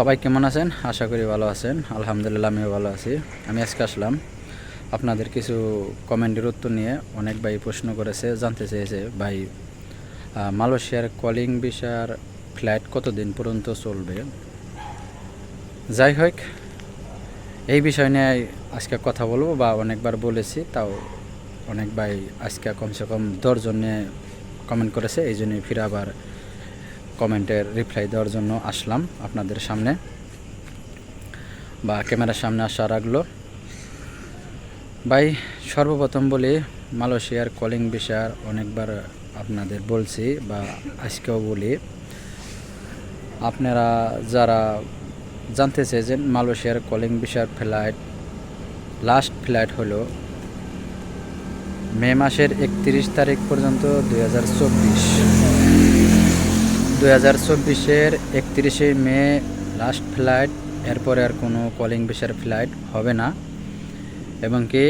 সবাই কেমন আছেন? আশা করি ভালো আছেন। আলহামদুলিল্লাহ, আমিও ভালো আছি। আমি আজকে আসলাম আপনাদের কিছু কমেন্টের উত্তর নিয়ে। অনেক ভাই প্রশ্ন করেছে, জানতে চেয়েছে। ভাই মালয়েশিয়ার কলিং ভিসার ফ্লাইট কতদিন পর্যন্ত চলবে? যাই হোক, এই বিষয় নিয়ে আজকে কথা বলব বা অনেকবার বলেছি, তাও অনেক ভাই আজকে কমসে কম দশজন নিয়ে কমেন্ট করেছে, এই জন্যই ফিরে আবার কমেন্টের রিপ্লাই দেওয়ার জন্য আসলাম আপনাদের সামনে বা ক্যামেরার সামনে আসা রাখল। ভাই, সর্বপ্রথম বলি, মালয়েশিয়ার কলিং বিষয় অনেকবার আপনাদের বলছি বা আজকেও বলি। আপনারা যারা জানতে চেয়েছেন মালয়েশিয়ার কলিং বিষয়ের ফ্লাইট, লাস্ট ফ্লাইট হলো মে মাসের একত্রিশ তারিখ পর্যন্ত দু হাজার চব্বিশ। দুই হাজার চব্বিশের একত্রিশে মে লাস্ট ফ্লাইট এরপরে আর কোনো কলিং বিষয়ের ফ্লাইট হবে না। এবং কি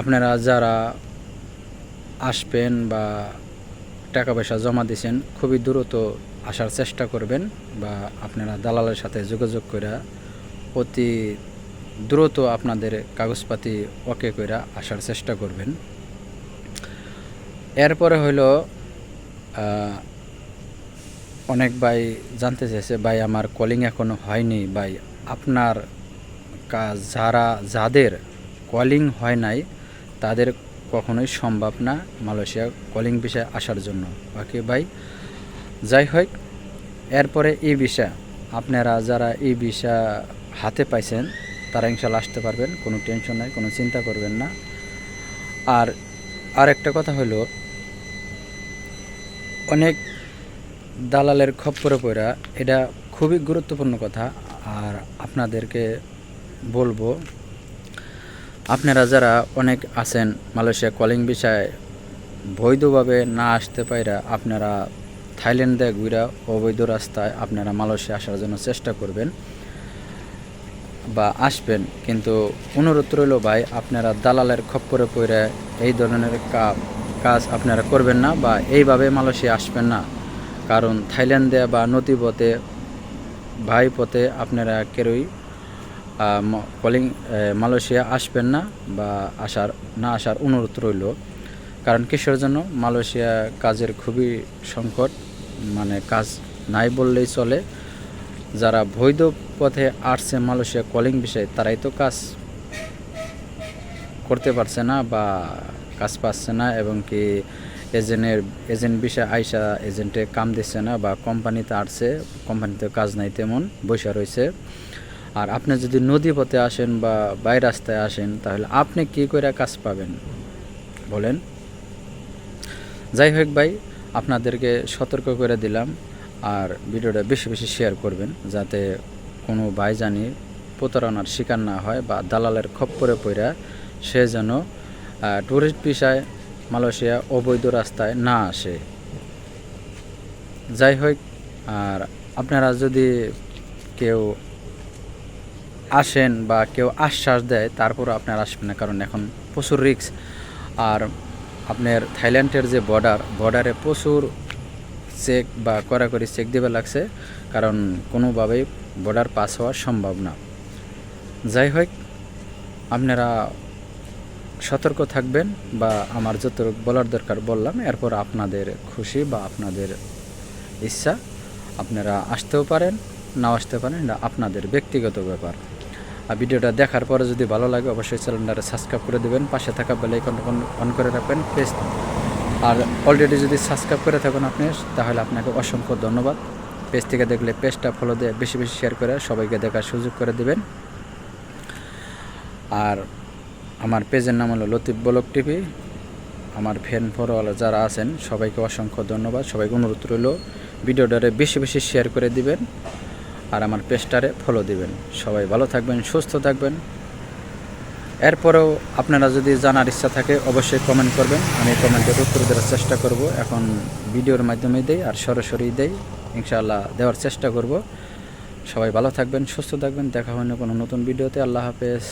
আপনারা যারা আসবেন বা টাকা পয়সা জমা দিয়েছেন খুবই দ্রুত আসার চেষ্টা করবেন বা আপনারা দালালের সাথে যোগাযোগ করে অতি দ্রুত আপনাদের কাগজপাতি ওকে করে আসার চেষ্টা করবেন। এরপরে হলো অনেক ভাই জানতে চাইছে ভাই, আমার কলিং এখনও হয়নি। ভাই, আপনার যারা, যাদের কলিং হয় নাই, তাদের কখনোই সম্ভব না মালয়েশিয়া কলিং বিষয়ে আসার জন্য। বাকি ভাই? যাই হোক, এরপরে এই বিষয়। আপনারা যারা এই বিষয় হাতে পাইছেন, তারা ইনশাল্লাহ আসতে পারবেন, কোনো টেনশন নাই, কোনো চিন্তা করবেন না। আর আরেকটা কথা হলো, অনেক দালালের খপ্পরে পড়া, এটা খুবই গুরুত্বপূর্ণ কথা। আর আপনাদেরকে বলব, আপনারা যারা অনেক আছেন মালয়েশিয়া কলিং বিষয়ে, বৈধভাবে না আসতে পাইরা আপনারা থাইল্যান্ড থাইল্যান্ডে ঘুরা অবৈধ রাস্তায় আপনারা মালয়েশিয়া আসার জন্য চেষ্টা করবেন বা আসবেন। কিন্তু অনুরোধ রইল ভাই, আপনারা দালালের খপ্পরে পড়ে এই ধরনের কাজ আপনারা করবেন না বা এইভাবে মালয়েশিয়া আসবেন না। কারণ থাইল্যান্ডে বা নদী পথে ভাই পথে আপনারা কেউই কলিং মালয়েশিয়া আসবেন না বা আসার, না আসার অনুরোধ রইল। কারণ কিসের জন্য? মালয়েশিয়া কাজের খুবই সংকট মানে কাজ নাই বললেই চলে। যারা বৈধ পথে আসছে মালয়েশিয়া কলিং বিষয়ে, তারাই তো কাজ করতে পারছে না বা কাজ পাচ্ছে না এবং কি এজেন্টের, এজেন্ট বিষয়ে আইসা এজেন্টে কাম দিচ্ছে না বা কোম্পানিতে আসছে, কোম্পানিতে কাজ নাই তেমন, বসে রয়েছে। আর আপনি যদি নদী পথে আসেন বা বাই রাস্তায় আসেন, তাহলে আপনি কি করে কাজ পাবেন? বলেন। যাই হোক ভাই, আপনাদেরকে সতর্ক করে দিলাম আর ভিডিওটা বেশি বেশি শেয়ার করবেন যাতে কোনো ভাই জানি প্রতারণার শিকার না হয় বা দালালের খপ্পরে পড়া সে যেন ট্যুরিস্ট ভিসায় মালয়েশিয়া অবৈধ রাস্তায় না আসে। যাই হোক, আর আপনারা যদি কেউ আসেন বা কেউ আশ্বাস দেয়, তারপরও আপনার আসবেন না, কারণ এখন প্রচুর রিক্স আর আপনার থাইল্যান্ডের যে বর্ডার বর্ডারে প্রচুর চেক বা কড়াকড়ি চেক দেবে লাগছে, কারণ কোনোভাবেই বর্ডার পাস হওয়া সম্ভব না। যাই হোক, আপনারা সতর্ক থাকবেন বা আমার যত বলার দরকার বললাম, এরপর আপনাদের খুশি বা আপনাদের ইচ্ছা, আপনারা আসতেও পারেন, নাও আসতে পারেন, এটা আপনাদের ব্যক্তিগত ব্যাপার। আর ভিডিওটা দেখার পরে যদি ভালো লাগে, অবশ্যই চ্যানেলটারে সাবস্ক্রাইব করে দেবেন, পাশে থাকা বেল আইকনটা অন করে রাখবেন পেজ আর অলরেডি যদি সাবস্ক্রাইব করে থাকেন আপনি, তাহলে আপনাকে অসংখ্য ধন্যবাদ। পেজ থেকে দেখলে পেজটা ফলো দিয়ে বেশি বেশি শেয়ার করে সবাইকে দেখার সুযোগ করে দেবেন। আর আমার পেজের নাম হলো লতিফ ব্লক টিভি। আমার ফ্যান ফলোয়ার যারা আছেন, সবাইকে অসংখ্য ধন্যবাদ। সবাইকে অনুরোধ রইল, ভিডিওটারে বেশি বেশি শেয়ার করে দিবেন আর আমার পেজটারে ফলো দিবেন। সবাই ভালো থাকবেন, সুস্থ থাকবেন। এরপরেও আপনারা যদি জানার ইচ্ছা থাকে, অবশ্যই কমেন্ট করবেন। আমি কমেন্টের উত্তর দেওয়ার চেষ্টা করব। এখন ভিডিওর মাধ্যমে দেই আর সরাসরি দেই। ইনশাআল্লাহ দেওয়ার চেষ্টা করব। সবাই ভালো থাকবেন, সুস্থ থাকবেন। দেখা হয় না কোনো নতুন ভিডিওতে। আল্লাহ হাফেজ।